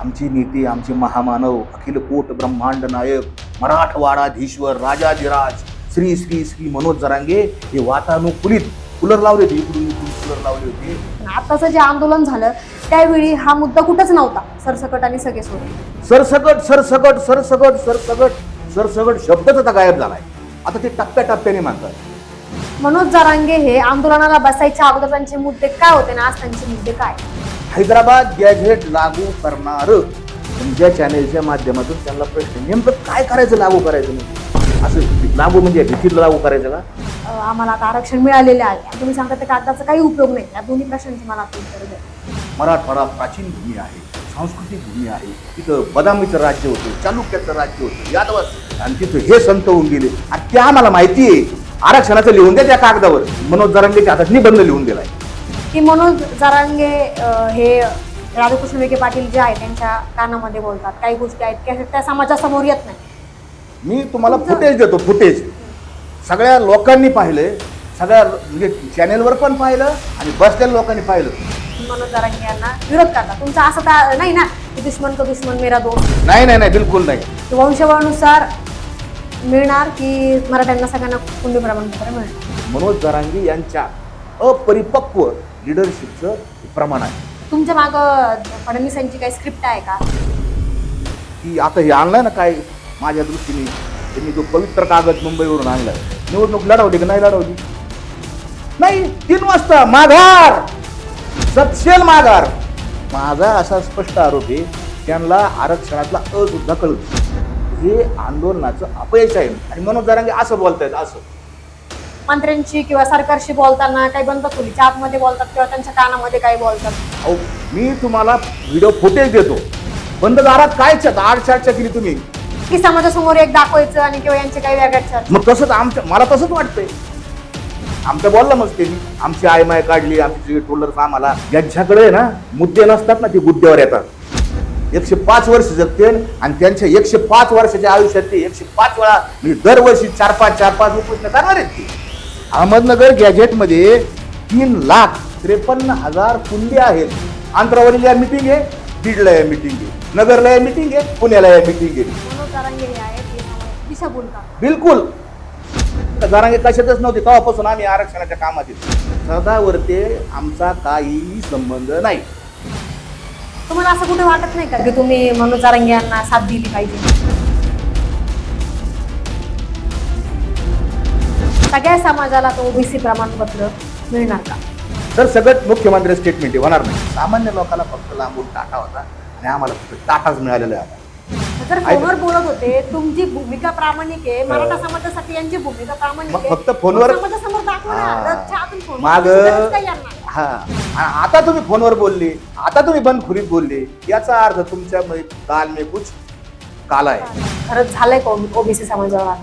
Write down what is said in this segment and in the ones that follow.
आमची नीती आमचे महामानव अखिल कोट ब्रह्मांड नायक मराठवाडाधीश्वर राजाधिराज श्री श्री श्री मनोज जरांगे हे वातानुकूलित कूलर लावले होते इकडून इकडून कूलर लावले होते. आताचं जे आंदोलन झालं त्यावेळी हा मुद्दा कुठंच नव्हता सरसकट आणि सगळे सोडून. सरसकट सरसकट सरसकट सरसकट सरसकट शब्दच आता गायब झालाय. आता ते टप्प्याटप्प्याने मानतात मनोज जरांगे हे आंदोलनाला बसायच्या अगोदर त्यांचे मुद्दे काय होते ना आज त्यांचे मुद्दे काय? हैदराबाद गॅझेट लागू करणार. तुमच्या चॅनेलच्या माध्यमातून त्यांना प्रश्न नेमकं काय करायचं लागू करायचं नाही असं लागू म्हणजे भीतीत लागू करायचं का? आम्हाला आता आरक्षण मिळालेले आहे. तुम्ही सांगता त्या कागदाचा काही उपयोग नाही. या दोन्ही प्रश्नांची मला उत्तर द्या. मराठवाडा प्राचीन भूमी आहे सांस्कृतिक भूमी आहे. तिथं बदामीचं राज्य होतं चालुक्याचं राज्य होतं. यादव आणि तिथं हे संत होऊन गेले. आणि त्या आम्हाला माहिती आहे. आरक्षणाचं लिहून द्या त्या कागदावर. मनोज जरांगेच्या हातात निबंध लिहून दिलाय. की मनोज जरांगे हे राधाकृष्ण विखे पाटील जे आहे त्यांच्या कानामध्ये बोलतात. काही गोष्टी आहेत त्या- त्या समाजासमोर येत नाही. मी तुम्हाला फुटेज देतो फुटेज. सगळ्या लोकांनी पाहिलंय सगळ्या म्हणजे चॅनेलवर पण पाहिलं आणि बसलेल्या लोकांनी पाहिलं. मनोज जरांगे यांना विरोध करतात. तुमचा असं तर नाही ना की दुश्मन का दुश्मन मेरा दोस्त. नाही नाही नाही बिलकुल नाही. की वंशवळनुसार मिळणार की मराठ्यांना सगळ्यांना कुंडी प्रमाणपत्र मिळणार? मनोज जरांगे यांच्या अपरिपक्व लिडरशिपचं प्रमाण आहे. तुमच्या माग फडणवीसांची काही स्क्रिप्ट आहे का? की आता हे आणलंय ना काय? माझ्या दृष्टीने त्यांनी जो पवित्र कागद मुंबईवरून आणलाय. निवडणूक लढवली की नाही लढवली? नाही तीन वाजता माघार! सपशेल माघार! माझा असा स्पष्ट आरोप आहे त्यांना आरक्षणातला अ सुद्धा कळत हे आंदोलनाचं अपयश आहे. आणि मनोज जरांगे असं बोलतायत असं. मंत्र्यांची किंवा सरकारशी बोलताना काही बंद खोलीच्या आतमध्ये बोलतात किंवा त्यांच्या कानामध्ये काही बोलतात? अहो मी तुम्हाला व्हिडिओ फुटेज देतो. बंद दारात काय आड चर्चा केली तुम्ही. की समाजासमोर एक दाखवायचं आणि किंवा यांचे काही वेगळ्या चर्चा मग तसंच आमच्या मला तसंच वाटतंय. आमच्या बोलला मग त्यांनी. आमची आई माय काढली आमची टोलर्स आम्हाला. यांच्याकडे ना मुद्दे नसतात ना ते गुद्द्यावर येतात. एकशे पाच वर्ष जगते आणि त्यांच्या एकशे पाच वर्षाच्या आयुष्यात ते एकशे पाच वेळा म्हणजे दरवर्षी चार पाच चार पाच उपोषण करणार आहेत ते. अहमदनगर गॅजेटमध्ये तीन लाख त्रेपन्न हजार कुंडी आहेत. अंतरावरील मिटिंग आहे बीडला या मिटिंग आहे नगरला या मिटिंग आहे पुण्याला या मिटिंग आहे. बिलकुल. जरांगे कशातच नव्हते तेव्हापासून आम्ही आरक्षणाच्या कामात येतो. सदावरते आमचा काहीही संबंध नाही. तुम्हाला असं कुठे वाटत नाही का की तुम्ही मनोज जरांगे यांना साथ दिली पाहिजे? सगळ्या समाजाला तो ओबीसी प्रमाणपत्र मिळणार का तर सगळं मुख्यमंत्री स्टेटमेंट होणार नाही सामान्य लोकांना फक्त लांबून टाटा होता आणि आम्हाला फक्त टाटाच मिळालेला आहे फोनवर बोलत होते तुमची भूमिका प्रामाणिक आहे मराठा समाजासाठी यांची भूमिका प्रामाणिक आहे फक्त फोनवर- समाजासमोर दाखवा. हा. माग. हा आता तुम्ही फोनवर बोलले आता तुम्ही बंद खुरीत बोलले याचा अर्थ तुमच्या काल मे कुछ काला आहे खरंच झालंय ओबीसी समाजावर?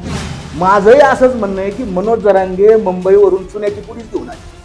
माझंही असंच म्हणणं आहे की मनोज जरांगे मुंबईवरून चुन्याची पोलीस घेऊन आली.